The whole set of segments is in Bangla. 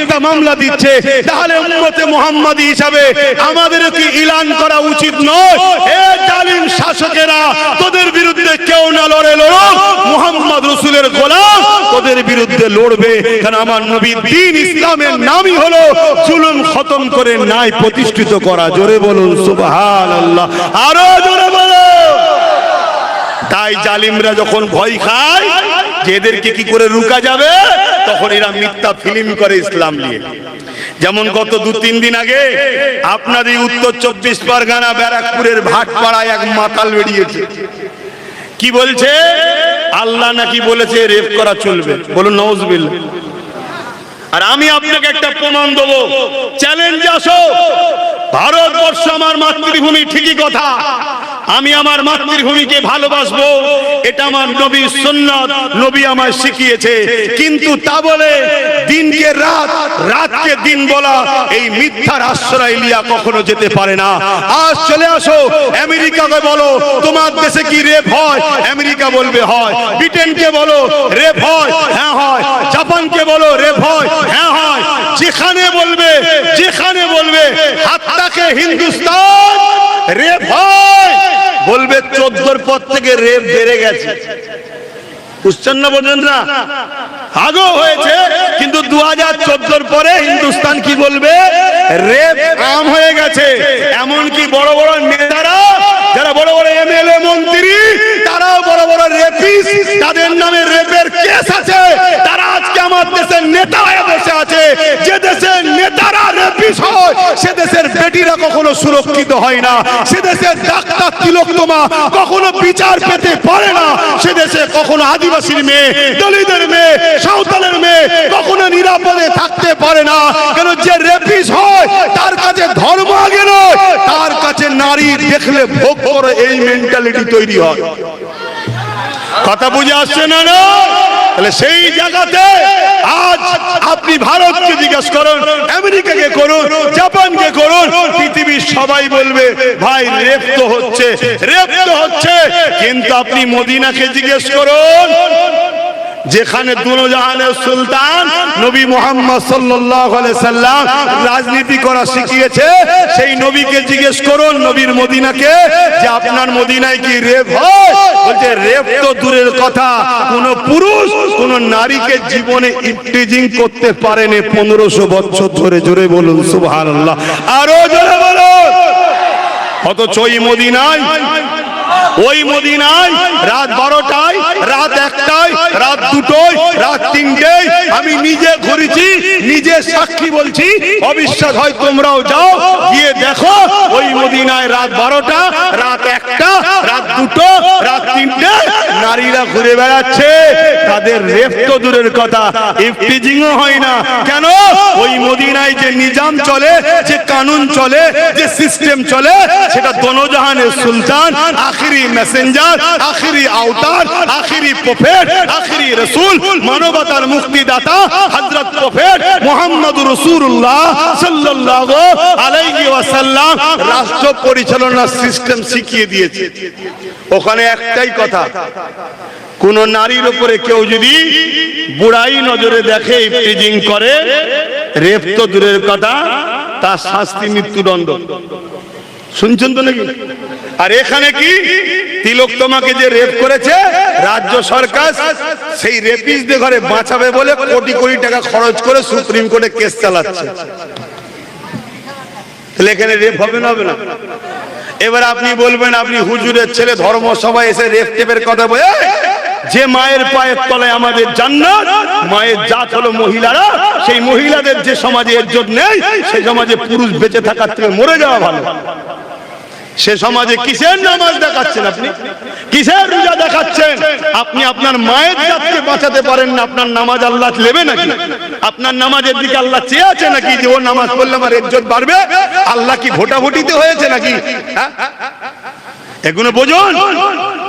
মিথ্যা মামলা দিচ্ছে তাহলে উম্মতে মোহাম্মদী হিসাবে আমাদের কি ইলান করা উচিত নয়। এ জালিম শাসকেরা তোদের বিরুদ্ধে কেউ না লড়ে লড়ুক। মোহাম্মদ রসুলের গোলাম তোদের বিরুদ্ধে লড়বে। কারণ আমার নবী দিন ইসলামের নামই হলো জুলুম খতম করে ন্যায় প্রতিষ্ঠিত করা। জোরে বলুন সুবহান আল্লাহ আরও জোরে বলুন। তাই জালিমরা যখন ভয় খায় যে এদেরকে কি করে রুকা যাবে, তখন এরা মিথ্যা ফিল্ম করে ইসলাম নিয়ে। যেমন গত দু, তিন দিন আগে আপনাদের উত্তর চব্বিশ পরগনা ব্যারাকপুরের ভাটপাড়ায় এক মাতাল বেরিয়েছে। কি বলছে? আল্লাহ নাকি বলেছে রেপ করা চলবে। বলুন নওজবিল আর আমি আপনাকে একটা প্রমাণ দেবো। চ্যালেঞ্জ আসো। ভারতবর্ষ আমার মাতৃভূমি, ঠিকই কথা। আমি আমার মাতৃভূমিকে ভালোবাসবো। এটা আমার নবী সুন্নত। নবী আমায় শিখিয়েছে। কিন্তু তা বলে দিনকে রাত, রাতকে দিন বলা এই মিথ্যার আশ্রয় লিয়া কখনো যেতে পারে না। আজ চলে আসো, আমেরিকাকে বলো, তোমার দেশে কি রেপ হয়? আমেরিকা বলবে, হয়। ব্রিটেনকে বলো, রেপ হয়। হ্যাঁ হয়। জাপানকে বলো, রেপ হয়। হ্যাঁ হয়। যেখানে বলবে যেখানে বলবে, হাত্তাকে হিন্দুস্তান রেপ হয়। বলবে চোদ্দোর পর থেকে রেপ বেড়ে গেছে। বুঝছেন না, বোঝেন না? আগেও হয়েছে, কিন্তু দু হাজার পরে হিন্দুস্তান কি বলবে? রেপ আম হয়ে গেছে। এমনকি বড় বড় নেতারা, যারা বড় বড় মন্ত্রী, তারাও বড় বড় রেপিস তাদের নামে রেপের কেস আছে। তারা আজকে আমার দেশের নেতা হয়ে আছে। যে দেশের নেতারা রেপিস হয়, সে দেশের বেটিরা কখনো সুরক্ষিত হয় না। সে দেশের ডাক্তার তিলোত্তমা কখনো বিচার পেতে পারে না। সে দেশে কখনো আদিবাসীর মেয়ে, দলিতের মেয়ে, সাঁওতালের মেয়ে কখনো নিরাপদে থাকতে পারে না। কেন যে রেপিস হয়, তার কাছে ধর্ম আগে নয়, তার কাছে নারী দেখলে ভোগ করে এই মেন্টালিটি তৈরি হয়। কথা বুঝে আসছে না না? তাহলে সেই জায়গাতে আজ আপনি ভারতকে জিজ্ঞেস করুন, আমেরিকাকে করুন পৃথিবীর সবাই বলবে, ভাই, রেপ তো হচ্ছে, রেপ তো হচ্ছে। কিন্তু আপনি মদিনাকে জিজ্ঞেস করুন, যেখানে দুজাহানের সুলতান নবী মোহাম্মদ সাল্লাম রাজনীতি করা শিখিয়েছে, সেই নবীকে জিজ্ঞেস করুন নবীর মদিনাকে যে আপনার মদিনায় কি রেপ হয়? রেপ তো দূরের কথা। কোন পুরুষ কোন নারীকে জীবনে ইফটিজিং করতে পারেনি পনেরোশো বছর ধরে। জোরে বলুন, সুবহানাল্লাহ। আরও জোরে বলুন। অথচ ওই মদিনায় ওই মদিনায় রাত বারোটায়, রাত একটায়, রাত দুটোয়, রাত তিনটেয় আমি নিজে ঘুরেছি, নিজে সাক্ষী বলছি, অবিশ্বাস হয় তোমরাও যাও, গিয়ে দেখো ওই মদিনায় রাত বারোটা, রাত একটা, রাত দুটো, রাত তিনটে, নারীরা ঘুরে বেড়াচ্ছে। তাদের রেপ তো দূরের কথা ইফটিজিংও হয় না। কেন? ওই মদিনায় যে নিজাম চলে, যে কানুন চলে, যে সিস্টেম চলে, সেটা দোনোজাহানের সুলতান, আখিরি মেসেঞ্জার আখিরি আওতার আখিরি প্রফেট আখিরি রসুল মানবতার মুক্তিদাতা হযরত প্রফেট মুহাম্মদ রাসূলুল্লাহ সাল্লাল্লাহু আলাইহি ওয়াসাল্লাম রাষ্ট্র পরিচালনার সিস্টেম শিখিয়ে দিয়েছে। ওখানে একটাই কথা, কোন নারীর উপরে কেউ যদি বুড়াই নজরে দেখে ইফটিজিং করে, রেপ তো দূরের কথা, তার শাস্তি মৃত্যুদণ্ড। শুনছেন তো নাকি? আর এখানে কি? তিলক তোমাকে যে রেপ করেছে, রাজ্য সরকার সেই রেপিসদের ঘরে বাঁচাবে বলে কোটি কোটি টাকা খরচ করে সুপ্রিম কোর্টে কেস চালাচ্ছে। এখানে রেপ হবে না হবে না? এবার আপনি বলবেন, আপনি হুজুরের ছেলে ধর্ম সভায় এসে রেপ টেপের কথা বলে যে মায়ের পায়ের তলায় আমাদের জান্নাত, মায়ের জাত হলো মহিলারা, সেই মহিলাদের যে সমাজে ইজ্জত নেই, সেই সমাজে পুরুষ বেঁচে থাকার থেকে মরে যাওয়া ভালো। সে সমাজে কিসের নামাজ দেখাচ্ছেন আপনি? কিসের রোজা দেখাচ্ছেন? আপনি আপনার মায়ের জাতকে বাঁচাতে পারেন না আপনার নামাজ আল্লাহ নেবে নাকি? আপনার নামাজের দিকে আল্লাহ চেয়ে আছে নাকি যে ও নামাজ পড়লে আমার ইজ্জত বাড়বে? আল্লাহ কি ভোটাভুটিতে হয়েছে নাকি? হ্যাঁ? এগুলো বোঝুন।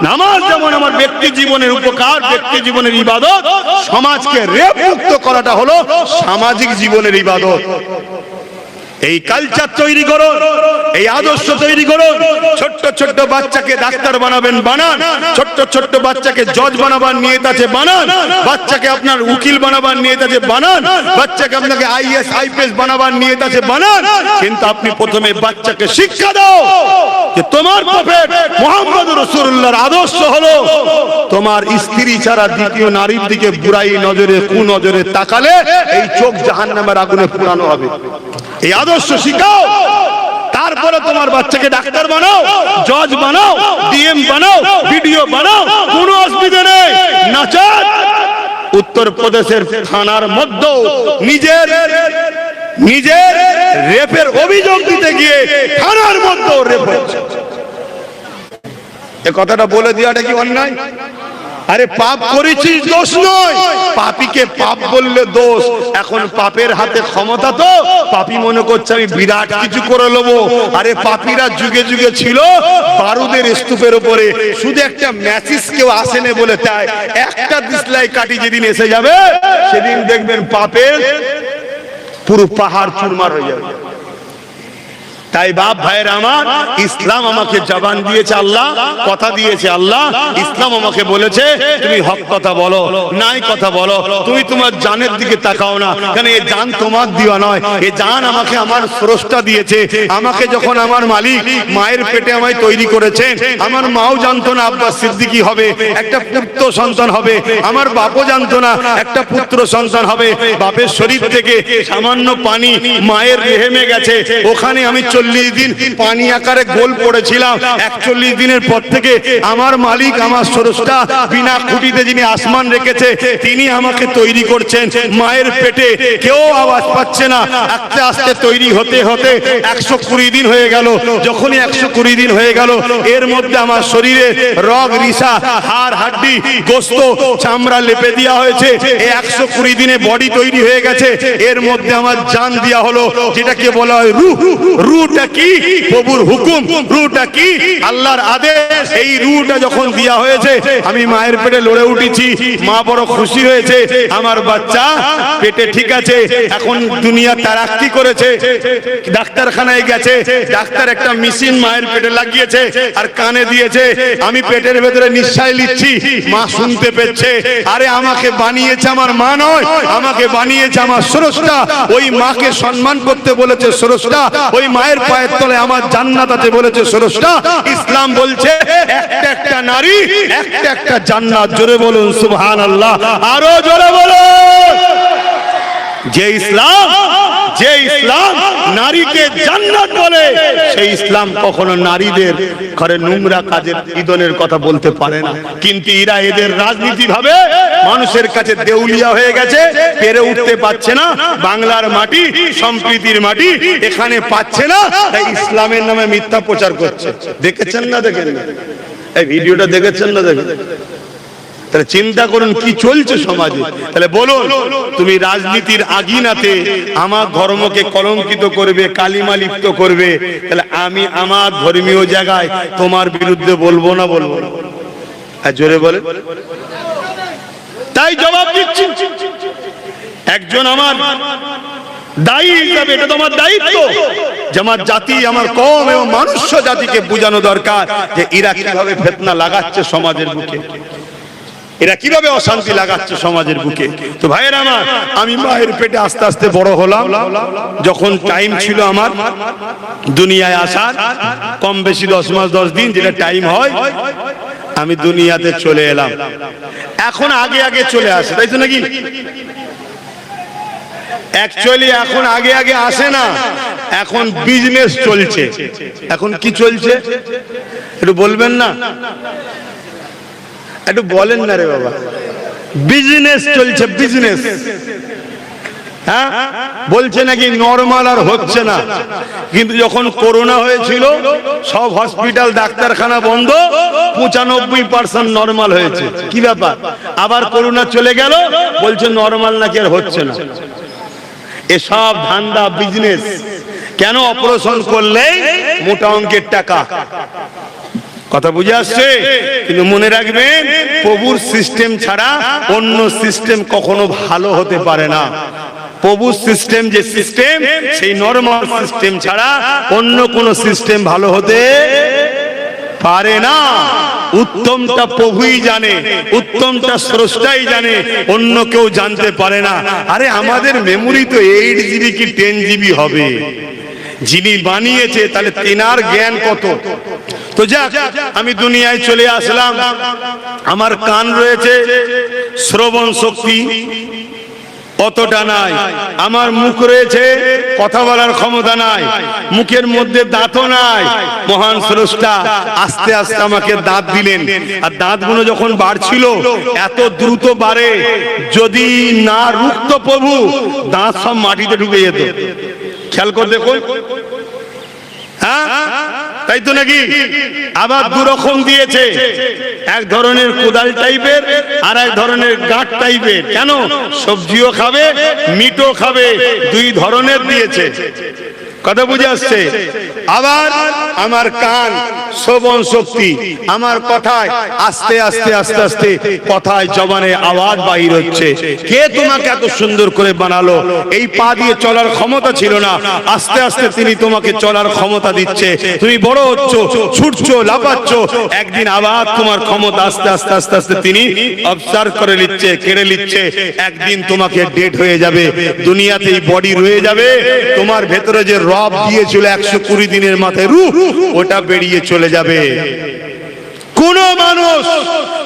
নামাজ যেমন আমার ব্যক্তি জীবনের উপকার ব্যক্তি জীবনের ইবাদত সমাজকে রেপ মুক্ত করাটা হলো সামাজিক জীবনের ইবাদত। এই কালচার তৈরি করো এই আদর্শ তৈরি করো ছোট্ট ছোট্ট বাচ্চাকে ডাক্তার বানাবেন, বানান। ছোট্ট ছোট্ট বাচ্চাকে জজ বানাবার নিয়ে আছে, বানান। বাচ্চাকে আপনার উকিল বানাবার নিয়ে আছে, বানান। বাচ্চাকে আপনাকে আইএস, আইপিএস বানাবার নিয়ে আছে, বানান। কিন্তু আপনি প্রথমে বাচ্চাকে শিক্ষা দাও যে তোমার প্রফেট মোহাম্মদ রসুল্লাহর আদর্শ হলো, তোমার স্ত্রী ছাড়া দ্বিতীয় নারীর দিকে বুড়াই নজরে কু নজরে তাকালে এই চোখ জাহান্নামের আগুনে পুরানো হবে। এই আদর্শ শিখাও। তারপরে তোমার বাচ্চাকে ডাক্তার বানাও, জজ বানাও, ডিএম বানাও ভিডিও বানাও, কোনো অসুবিধা নেই। নাচার। উত্তর প্রদেশের থানার মধ্যে নিজের নিজের রেপের অভিযোগ দিতে গিয়ে থানার মধ্যে রেপ হয়েছে এ কথাটা বলে দেওয়াটা কি অন্যায়? আরে পাপ করেছিস, দোষ নয়। পাপিকে পাপ বললে দোষ। এখন পাপের হাতে ক্ষমতা তো। পাপি মনে করছে, আমি বিরাট কিছু করে নেব। আরে পাপিরা যুগে যুগে ছিল, বারুদের স্তূপের উপরে। শুধু একটা ম্যাসিস কেউ আসেনে বলে তাই। একটা দিসলাই কাটি যেদিন এসে যাবে, সেদিন দেখবেন পাপের পুরো পাহাড় চুরমার হয়ে যাবে। তাই বাপ ভাইয়ের আমার, ইসলাম আমাকে জবান দিয়েছে আল্লাহ, কথা দিয়েছে আল্লাহ, ইসলাম আমাকে বলেছে, তুমি হক কথা বলো, নাই কথা বলো, তুমি তোমার জানের দিকে তাকাও না, কেন এই জান তোমার দিওয়া নয় এই জান আমাকে আমার স্রষ্টা দিয়েছে, আমাকে যখন আমার মালিক মায়ের পেটে আমায় তৈরি করেছেন আমার মাও জানতো না আব্বাস সিদ্দিকি হবে, একটা পুত্র সন্তান হবে, আমার বাপও জানতো না একটা পুত্র সন্তান হবে, বাপের শরীর থেকে সামান্য পানি মায়ের রেহেমে গেছে, ওখানে আমি চল্লিশ দিন পানি আকারে গোল পড়েছিলাম। একচল্লিশ দিনের পর থেকে আমার মালিক, আমার সরসটা বিনা খুঁটিতে যিনি আসমান রেখেছে, তিনি আমাকে তৈরি করছেন। মায়ের পেটে কেউ আওয়াজ পাচ্ছে না। আস্তে আস্তে তৈরি হতে হতে একশো কুড়ি দিন হয়ে গেল। যখনই একশো কুড়ি দিন হয়ে গেল, এর মধ্যে আমার শরীরে রগ, রিসা, হাড়, হাড্ডি, গোস্ত, চামড়া লেপে দেওয়া হয়েছে। একশো কুড়ি দিনে বডি তৈরি হয়ে গেছে। এর মধ্যে আমার জান দেওয়া হলো, যেটাকে বলা হয় রু রুটা কি? প্রভুর হুকুম। রুটা কি? আল্লাহর আদেশ। এই রুটা যখন হয়েছে, আমি মায়ের পেটে লড়ে উঠেছি। মা বড় খুশি হয়েছে। আমার বাচ্চা পেটে ঠিক আছে। এখন দুনিয়া করেছে। ডাক্তারখানায় গেছে। ডাক্তার একটা মেশিন মায়ের পেটে লাগিয়েছে আর কানে দিয়েছে। আমি পেটের ভেতরে নিঃশ্বাস নিচ্ছি। মা শুনতে পেচ্ছে আরে আমাকে বানিয়েছে আমার মা নয়। আমাকে বানিয়েছে আমার স্রষ্টা। ওই মাকে সম্মান করতে বলেছে স্রষ্টা। ওই মায়ের পায়ের তলে আমার জান্নাত আছে বলেছে সরসটা ইসলাম বলছে, একটা একটা নারী, একটা একটা জান্নাত, জোরে বলুন, সুবহানাল্লাহ, আরও জোরে বলুন। যে ইসলাম যে ইসলাম নারীকে জান্নাত বলে, সেই ইসলাম কখনো নারীদের ঘরে নোংরা কাজের ইদনের কথা বলতে পারে না। কিন্তু এরা এদের রাজনীতি ভাবে মানুষের কাছে দেউলিয়া হয়ে গেছে, পেরে উঠতে পারছে না, বাংলার মাটি, সম্প্রীতির মাটি এখানে পাচ্ছে না, তাই ইসলামের নামে মিথ্যা প্রচার করছে। দেখেছেন না দেখেন না এই ভিডিওটা দেখেছেন না দেখেন তাহলে চিন্তা করুন কি চলছে সমাজে। তাহলে বলুন, তুমি রাজনীতির আগিনাতে আমার ধর্মকে কলঙ্কিত করবে, কালিমা লিপ্ত করবে, তাহলে আমি আমার ধর্মীয় জায়গায় তোমার বিরুদ্ধে বলব না বলব আর জোরে বলে তাই জবাব দিচ্ছি। একজন আমার দায়ী হিসাবে, এটা তোমার দায়িত্ব যে আমার জাতি, আমার কম এবং মানুষ্য জাতিকে বোঝানো দরকার যে এরা কীভাবে ফেতনা লাগাচ্ছে সমাজের বুকে। এরা কীভাবে অশান্তি লাগাচ্ছে সমাজের বুকে? তো ভাইয়ের আমার, আমি মায়ের পেটে আস্তে আস্তে বড় হলাম। যখন টাইম ছিল আমার, দুনিয়ায় আসার, কম বেশি দশ মাস, দশ দিন যেটা টাইম হয়, আমি দুনিয়াতে চলে এলাম। এখন আগে আগে চলে আসে, তাই তো নাকি? অ্যাকচুয়ালি এখন আগে আগে আসে না, এখন বিজনেস চলছে। এখন কি চলছে? একটু বলবেন না? একটু বলেন না রে বাবা। বিজনেস চলছে বিজনেস হ্যাঁ? বলছে নাকি নর্মাল আর হচ্ছে না। কিন্তু যখন করোনা হয়েছিল, সব হসপিটাল ডাক্তারখানা বন্ধ, পঁচানব্বই পার্সেন্ট নর্মাল হয়েছে। কি ব্যাপার? আবার করোনা চলে গেল, বলছে নর্মাল নাকি আর হচ্ছে না। এসব ধান্দা বিজনেস কেন অপারেশন করলে মোটা অঙ্কের টাকা? কথা বুঝে আসছে? কিন্তু মনে রাখবেন, প্রভুর সিস্টেম ছাড়া অন্য সিস্টেম কখনো ভালো হতে পারে না। প্রভুর সিস্টেম যে সিস্টেম সেই নর্মাল সিস্টেম ছাড়া অন্য কোন সিস্টেম ভালো হতে পারে না। উত্তমটা প্রভুই জানে, উত্তমটা স্রষ্টাই জানে, অন্য কেউ জানতে পারে না। আরে, আমাদের মেমোরি তো এইট জিবি কি টেন জিবি হবে? যিনি বানিয়েছে, তাহলে তেনার জ্ঞান কত? তো যাক, আমি দুনিয়ায় চলে আসলাম। আমার কান রয়েছে শ্রবণ শক্তি। অতটা নাই। আমার মুখ রয়েছে কথা বলার ক্ষমতা নাই। মুখের মধ্যে দাঁতও নাই। মহান স্রষ্টা আস্তে আস্তে আমাকে দাঁত দিলেন। আর দাঁতগুলো যখন বাড়ছিল, এত দ্রুত বাড়ে, যদি না রুক্ত প্রভু, দাঁত সব মাটিতে ঢুকে যেত। খেয়াল করে দেখুন। হ্যাঁ? তাই তো নাকি? আবার দু রকম দিয়েছে। এক ধরনের কোদাল টাইপের আর এক ধরনের গাঁট টাইপের। কেন? সবজিও খাবে, মিটও খাবে। দুই ধরনের দিয়েছে। কথা বুঝে আসছে? আবার আমার কান শ্রবণ শক্তি, আমার কথায় আস্তে আস্তে আস্তে আস্তে কথায় জবানে আওয়াজ বাহির হচ্ছে। কে তোমাকে এত সুন্দর করে বানালো? এই পা দিয়ে চলার ক্ষমতা ছিল না। আস্তে আস্তে তিনি তোমাকে চলার ক্ষমতা দিচ্ছে। তুমি বড় হচ্ছ, ছুটছো, লাফাচ্ছ। একদিন আবার তোমার ক্ষমতা আস্তে আস্তে আস্তে আস্তে তিনি অবজার্ভ করে নিচ্ছে, কেড়ে নিচ্ছে। একদিন তোমাকে ডেট হয়ে যাবে। দুনিয়াতে এই বডি রয়ে যাবে। তোমার ভেতরে যে রব দিয়েছিল একশো কুড়ি দিনের মাথায় রু ওটা বেরিয়ে চলে যাবে। কোন মানুষ,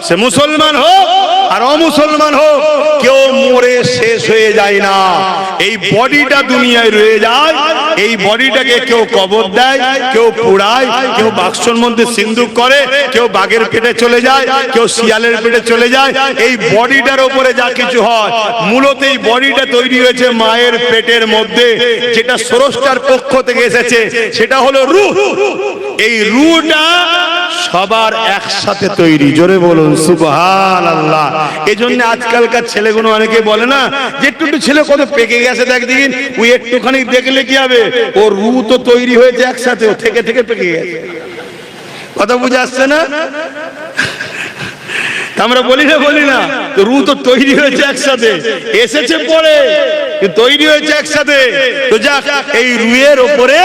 সে মুসলমান হোক আর অমুসলমান হোক, কেউ মরে শেষ হয়ে যায় না। এই বডিটা দুনিয়ায় রয়ে যায়, এই বডিটাকে কেউ কবর দেয়, কেউ পোড়ায়, কেউ বাক্সর মধ্যে সিন্ধুক করে, কেউ বাঘের পেটে চলে যায়, কেউ শিয়ালের পেটে চলে যায়। এই বডিটার উপরে যা কিছু হয়, মূলত এই বডিটা তৈরি হয়েছে মায়ের পেটের মধ্যে, যেটা স্রষ্টার পক্ষ থেকে এসেছে, সেটা হলো রু এই রুটা সবার একসাথে তৈরি। জোরে বলুন সুবহান আল্লাহ এই জন্য আজকালকার ছেলেগুলো অনেকে বলে না, যে একটু একটু ছেলে কত পেকে গেছে দেখ দিন ওই একটুখানি দেখলে কি হবে? ও রু তো তৈরি হয়েছে একসাথে থেকে থেকে পেকে গেছে। কথা বুঝে আসছে না? আমরা বলি না বলি না রু তো তৈরি হয়েছে একসাথে, এসেছে পরে তৈরি হয়েছে একসাথে, তো যাক, এই রুয়ের ওপরে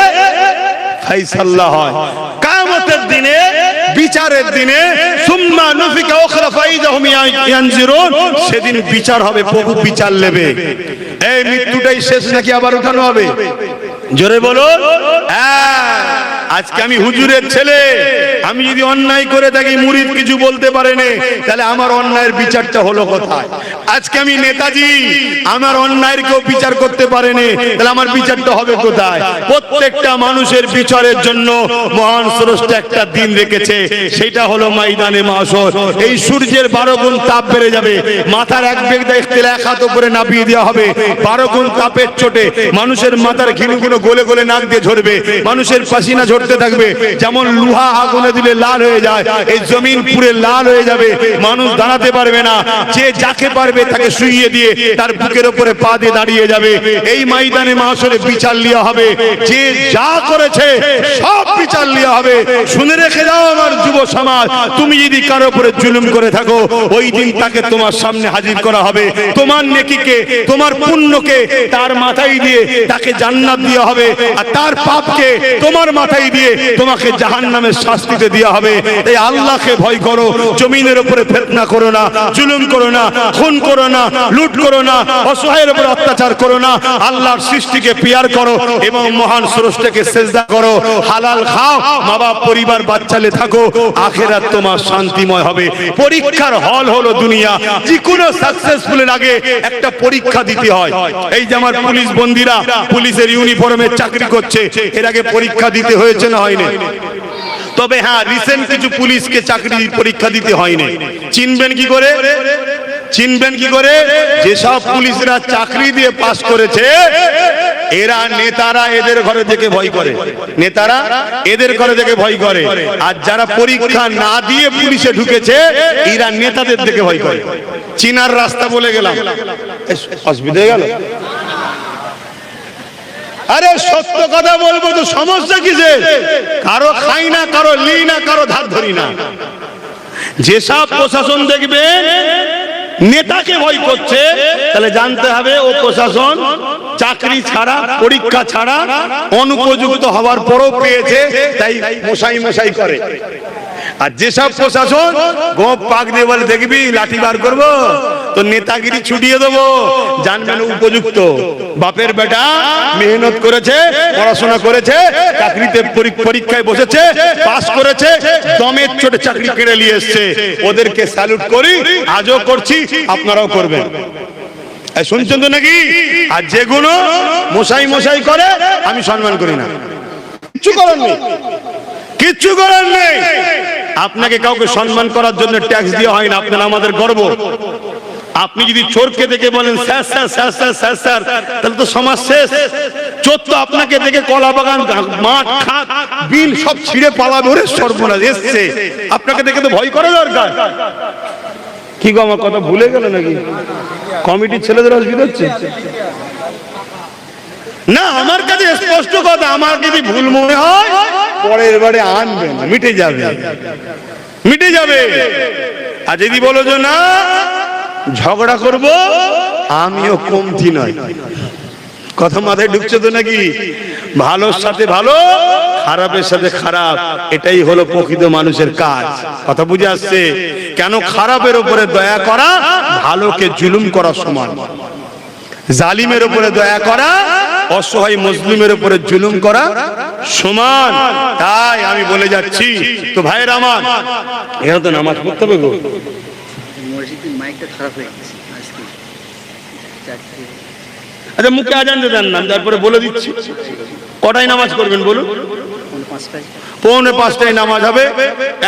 ফাইসাল্লাহ হয়। কামতের দিনে বিচারের দিনে সুম্মা নুফিকা উখরা ফাইদাহুম ইয়ানজিরুন, সেদিন বিচার হবে, প্রভু বিচার নেবে। এই মৃত্যুটাই শেষ নাকি আবার উঠানো হবে? জোরে বলুন। হ্যাঁ। আজকে আমি হুজুরের ছেলে। আমি যদি অন্যায় করে থাকি, মুরিদ কিছু বলতে পারেনি তাহলে আমার অন্যায়ের বিচারটা হলো কোথায়? আজকে আমি নেতাজি, আমার অন্যায়ের কেউ বিচার করতে পারেনি তাহলে আমার বিচারটা হবে কোথায়? প্রত্যেকটা মানুষের বিচারের জন্য মহান স্রষ্টা একটা দিন রেখেছে। সেটা হলো ময়দানে মাসর। এই সূর্যের বারো গুণ তাপ বেড়ে যাবে। মাথার এক বেগ দেখতে এক হাত উপরে নাপিয়ে দেওয়া হবে। বারো গুণ তাপের চোটে মানুষের মাথার ঘিলুগুলো গলে গলে নাক দিয়ে ঝরবে মানুষের পাসিনা ঝরতে থাকবে। যেমন লোহা আগুনে দিলে লাল হয়ে যায়, এই জমিন পুরে লাল হয়ে যাবে, মানুষ দাঁড়াতে পারবে না। যে যাকে পারবে তাকে শুইয়ে দিয়ে তার বুকের উপরে পা দিয়ে দাঁড়িয়ে যাবে। এই ময়দানে মাসরে বিচার লিয়া হবে। যে যা করেছে, সব বিচার লিয়া হবে। শুনে রেখে যাও আমার যুব সমাজ, তুমি যদি কারও উপরে জুলুম করে থাকো, ওই দিন তাকে তোমার সামনে হাজির করা হবে। তোমার নেকিকে, তোমার পুণ্যকে তার মাথায় দিয়ে তাকে জান্নাত দেওয়া হবে। আর তার পাপকে তোমার মাথায় দিয়ে তোমাকে জাহান্নামের শাস্তিতে দেওয়া হবে। এই আল্লাহকে ভয় করো, জমিনের উপরে ফেতনা করো না, জুলুম করো না, খুন করো না, লুট করো না, অসহায়ের উপর অত্যাচার করো না। আল্লাহর সৃষ্টিকে পিয়ার করো এবং মহান স্রষ্টাকে সেজদা করো। হালাল খাও মা বাপ পরিবার, বাচ্চালে থাকো, আখেরাত তোমার শান্তিময় হবে। পরীক্ষার হল হলো দুনিয়া। যে কোনো সাকসেসফুলের আগে একটা পরীক্ষা দিতে হয়। এই যে আমার পুলিশ বন্দিরা, পুলিশের ইউনিফর্মে চাকরি করছে, এর আগে পরীক্ষা দিতে হয়েছে। না হয়নি। তবে হ্যাঁ রিসেন্ট কিছু পুলিশকে চাকরি পরীক্ষা দিতে হয়নি। চিনবেন কি করে? চিনবেন কি করে? যেসব পুলিশরা চাকরি দিয়ে পাস করেছে, এরা নেতারা এদের ঘরে থেকে ভয় করে। নেতারা এদের ঘরে থেকে ভয় করে। আর যারা পরীক্ষা না দিয়ে পুলিশে ঢুকেছে, এরা নেতাদের থেকে ভয় করে। চিনার রাস্তা বলে গেলাম। অসুবিধা গেল? আরে সত্য কথা বলব তো সমস্যা কিসে কারও খাই না, কারও লি না, কারও ধার ধরি না। যেসব প্রশাসন দেখবে, নেতাকে ভয় করছে, তাহলে জানতে হবে ও প্রশাসন চাকরি ছাড়া, পরীক্ষা ছাড়া, অনুপযুক্ত হওয়ার পরও পেয়েছে, তাই মশাই মশাই করে। আর যেসব প্রশাসন, গোপ পাক দিয়ে বলে দেখবি, লাঠি বার করব, তো নেতাগিরি ছুটিয়ে দেবো। জানবেন উপযুক্ত। বাপের বেটা মেহনত করেছে, পড়াশোনা করেছে, চাকরিতে পরীক্ষায় বসেছে পাস করেছে দমের ছোট চাকরি কেড়ে নিয়ে এসছে। ওদেরকে স্যালুট করি, আজও করছি, আপনারাও করবেন। শুনছেন তো নাকি? আর যেগুলো মশাই মশাই করে, আমি সম্মান করি না। কিচ্ছু করার নেই। কিচ্ছু করার নেই। আপনাকে কাউকে সম্মান করার জন্য ট্যাক্স দিয়ে হয় না, আপনার আমাদের গর্ব। আপনি যদি চোরকে দেখে বলেন, sir sir sir sir sir sir, তাহলে তো সমাজ শেষ। চোর তো আপনাকে দেখে কলা বাগান, মাঠ, খাত, বিল সব ছিঁড়ে পালাবে ওরে সর্বনাশ এসছে। আপনাকে দেখে তো ভয় করা দরকার। কি গো, আমার কথা ভুলে গেল নাকি? কমিটির ছেলেদের অসুবিধা হচ্ছে? না, আমার কাছে স্পষ্ট কথা, আমার যদি ভুল মনে হয় পরের বারে আনবেন মিটে যাবে। মিটে যাবে। আর যদি বলো যে না, ঝগড়া করব, আমিও কমতি নয় কথা মাথায় ঢুকছে তো নাকি? ভালোর সাথে ভালো, খারাপের সাথে খারাপ, এটাই হলো প্রকৃত মানুষের কাজ। কথা বুঝে আসছে? কেন খারাপের উপরে দয়া করা, ভালোকে জুলুম করা সমান। জালিমের উপরে দয়া করা অসহায় মুসলিমের উপরে জুলুম করা সমান। তাই আমি বলে যাচ্ছি তো ভাইয়ের আমার এরা তো নামাজ পড়তে হবে গো। মাইকটা খারাপ হয়ে গেছে আচ্ছা মুখে আজান দেন না তারপরে বলে দিচ্ছি। কটায় নামাজ করবেন বলুন? পৌনে পাঁচটায়। নামাজ হবে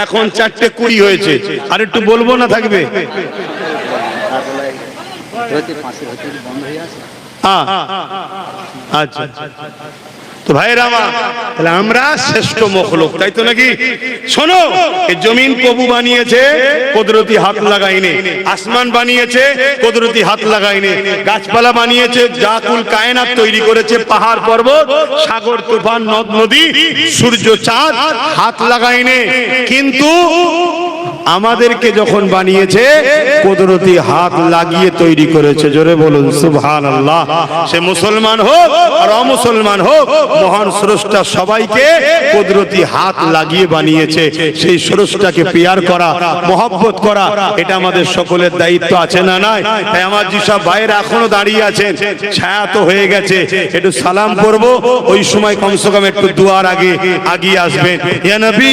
এখন চারটে কুড়ি হয়েছে। আর একটু বলব না থাকবে? বন্ধ হয়ে আছে। আচ্ছা। তো ভাইয়ের আমার তাহলে আমরা শ্রেষ্ঠ মখলুক, তাই তো নাকি? শোনো জমিন প্রভু বানিয়েছে, কুদরতি হাত লাগাইনে আসমান বানিয়েছে, কুদরতি হাত লাগাইনে গাছপালা বানিয়েছে, জাকুল কায়নাত তৈরি করেছে, পাহাড় পর্বত, সাগর তুফান, নদ, নদী, সূর্য, চাঁদ, হাত লাগাইনে কিন্তু আমাদেরকে যখন বানিয়েছে, কুদরতি হাত লাগিয়ে তৈরি করেছে। জোরে বলুন সুবহান আল্লাহ সে মুসলমান হোক আর অমুসলমান হোক, মহান স্রষ্টা সবাইকে কুদরতি হাত লাগিয়ে বানিয়েছে। সেই স্রষ্টাকে পেয়ার করা, মহব্বত করা, এটা আমাদের সকলের দায়িত্ব আছে না নাই? তাই আমার যেসব ভাইয়েরা এখনও দাঁড়িয়ে আছেন। ছায়া তো হয়ে গেছে। একটু সালাম করব ওই সময় কমসে কম একটু দুয়ার আগে আগিয়ে আসবেন। ইয়া নবী!